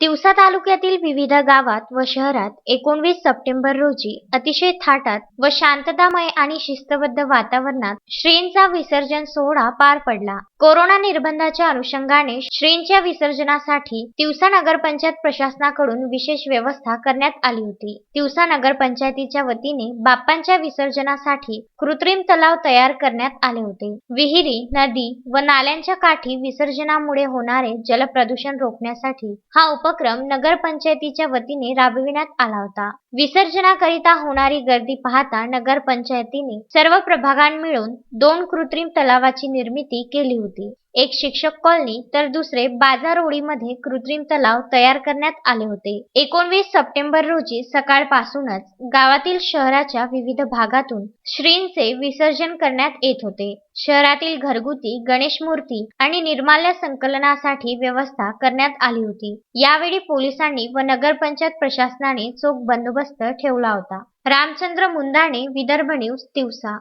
तिवसा तालुक्यातील विविध गावात व शहरात एकोणवीस सप्टेंबर रोजी अतिशय थाटात व शांततामय आणि शिस्तबद्ध वातावरणात श्रींचा विसर्जन सोहळा पार पडला. कोरोना निर्बंधाच्या अनुषंगाने श्रींच्या विसर्जनासाठी तिवसा नगरपंचायत प्रशासनाकडून विशेष व्यवस्था करण्यात आली होती. तिवसा नगरपंचायतीच्या वतीने बाप्पांच्या विसर्जनासाठी कृत्रिम तलाव तयार करण्यात आले होते. विहिरी नदी व नाल्यांच्या काठी विसर्जनामुळे होणारे जलप्रदूषण रोखण्यासाठी हा उपक्रम नगरपंचायतीच्या वतीने राबविण्यात आला होता. विसर्जनाकरिता होणारी गर्दी पाहता नगरपंचायतीने सर्व प्रभागांनी मिळून दोन कृत्रिम तलावाची निर्मिती केली होती. एक शिक्षक कॉलनी तर दुसरे बाजारओळीमध्ये कृत्रिम तलाव तयार करण्यात आले होते. एकोणवीस सप्टेंबर रोजी सकाळपासूनच गावातील शहराच्या विविध भागातून श्रींचे विसर्जन करण्यात येत होते. शहरातील घरगुती गणेश मूर्ती आणि निर्माल्य संकलनासाठी व्यवस्था करण्यात आली होती. यावेळी पोलिसांनी व नगरपंचायत प्रशासनाने चोख बंदोबस्त ठेवला होता. रामचंद्र मुंदाणे विदर्भ न्यूज दिवसा